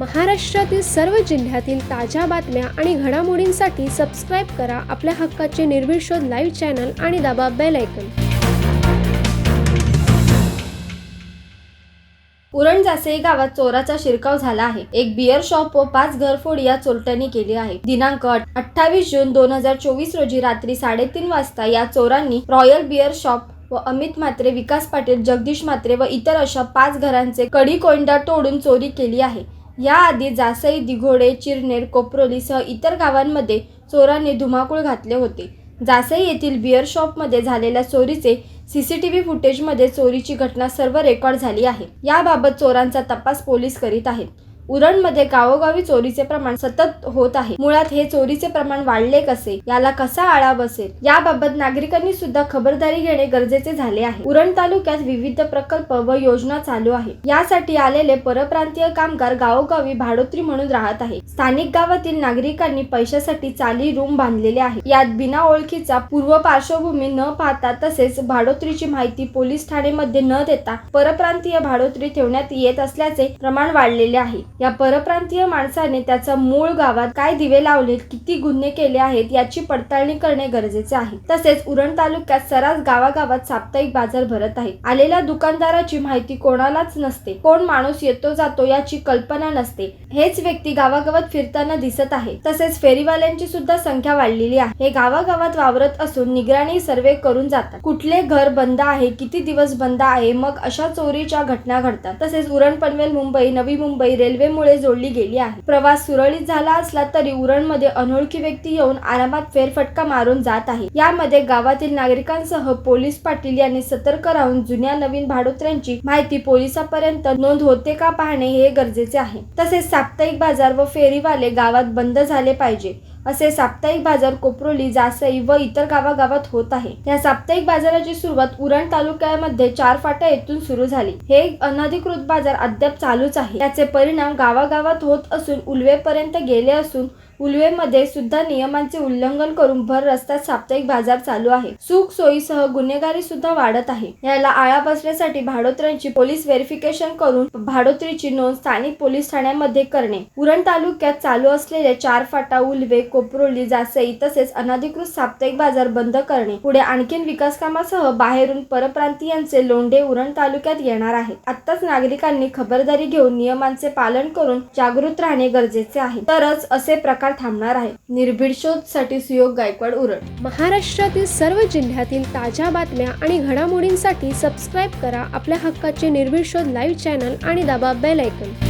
महाराष्ट्रातील सर्व जिल्ह्यातील ताज्या बातम्या आणि घडामोडींसाठी सबस्क्राईब करा आपल्या हक्काचे निर्भीड शोध लाईव्ह चॅनल आणि दाबा बेल ऐकन उरण जासे गावात चोराचा शिरकाव झाला आहे. एक बियर शॉप व पाच घरफोड या चोरट्यांनी केली आहे. दिनांक अठ्ठावीस जून दोन हजार चोवीस रोजी रात्री साडेतीन वाजता या चोरांनी रॉयल बियर शॉप व अमित म्हात्रे विकास पाटील जगदीश म्हात्रे व इतर अशा पाच घरांचे कडी कोंडा तोडून चोरी केली आहे. याआधी जासई दिघोडे चिरनेर कोपरोलीसह इतर गावांमध्ये चोरांनी धुमाकूळ घातले होते. जासई येथील बिअर शॉपमध्ये झालेल्या चोरीचे सी सी टी व्ही फुटेजमध्ये चोरीची घटना सर्व रेकॉर्ड झाली आहे. याबाबत चोरांचा तपास पोलीस करीत आहेत. उरणमध्ये गावोगावी चोरीचे प्रमाण सतत होत आहे. मुळात हे चोरीचे प्रमाण वाढले कसे? याला कसा आळा बसेल? याबाबत नागरिकांनी सुद्धा खबरदारी घेणे गरजेचे झाले आहे. उरण तालुक्यात विविध प्रकल्प व योजना चालू आहे. यासाठी आलेले परप्रांतीय कामगार गावोगावी भाडोत्री म्हणून राहत आहे स्थानिक गावातील नागरिकांनी पैशासाठी चाली रूम बांधलेले आहे यात बिना ओळखीचा पूर्व पार्श्वभूमी न पाहता तसेच भाडोत्रीची माहिती पोलीस ठाणेमध्ये न देता परप्रांतीय भाडोत्री ठेवण्यात येत असल्याचे प्रमाण वाढलेले आहे. या परप्रांतीय माणसाने त्याचा मूळ गावात काय दिवे लावलेत किती गुन्हे केले आहेत याची पडताळणी करणे गरजेचे आहे. तसेच उरण तालुक्यात सरास गावागावात साप्ताहिक बाजार भरत आहे. आलेल्या दुकानदाराची माहिती कोणालाच नसते. कोण माणूस येतो जातो याची कल्पना नसते. हेच व्यक्ती गावागावात फिरताना दिसत आहे. तसेच फेरीवाल्यांची सुद्धा संख्या वाढलेली आहे. हे गावागावात वावरत असून निगराणी सर्वे करून जातात. कुठले घर बंद आहे किती दिवस बंद आहे मग अशा चोरीच्या घटना घडतात. तसेच उरण पनवेल मुंबई नवी मुंबई रेल्वे रेल्वेमुळे जोडली गेली आहे. प्रवास सुरळीत झाला असला तरी उरणमध्ये अनोळखी व्यक्ती येऊन आरामात फेरफटका मारून जात आहे. यामध्ये गावातील नागरिकांसह पोलीस पाटील यांनी सतर्क राहून जुन्या नवीन भाडोत्र्यांची माहिती पोलिसांपर्यंत नोंद होते का पाहणे हे गरजेचे आहे. तसेच साप्ताहिक बाजार व फेरीवाले गावात बंद झाले पाहिजे. असे साप्ताहिक बाजार कोपरोली जासई व इतर गावागावात होत आहे. या साप्ताहिक बाजाराची सुरुवात उरण तालुक्यामध्ये चार फाटा येथून सुरू झाली. हे अनधिकृत बाजार अद्याप चालूच आहे. याचे परिणाम गावागावात होत असून उलवेपर्यंत गेले असून उलवेमध्ये सुद्धा नियमांचे उल्लंघन करून भर रस्त्यात साप्ताहिक बाजार चालू आहे. सुख सोयीसह गुन्हेगारी सुद्धा वाढत आहे. याला आळा बसण्यासाठी भाडोत्र्यांची पोलीस व्हेरिफिकेशन करून भाडोत्रीची नोंद स्थानिक पोलीस ठाण्यामध्ये करणे. उरण तालुक्यात चालू असलेले चार फाटा उलवे कोपरोली जासई तसेच अनधिकृत साप्ताहिक बाजार बंद करणे. पुढे आणखीन विकास कामासह बाहेरून परप्रांतीयांचे लोंढे उरण तालुक्यात येणार आहेत. आत्ताच नागरिकांनी खबरदारी घेऊन नियमांचे पालन करून जागृत राहणे गरजेचे आहे. तरच असे प्रकार थांबणार आहे. निर्भीड शोधसाठी सुयोग गायकवाड उरट महाराष्ट्रातील सर्व जिल्ह्यातील ताज्या बातम्या आणि घडामोडींसाठी सबस्क्राईब करा आपल्या हक्काचे निर्भीड शोध लाईव्ह चॅनल आणि दाबा बेल ऐकन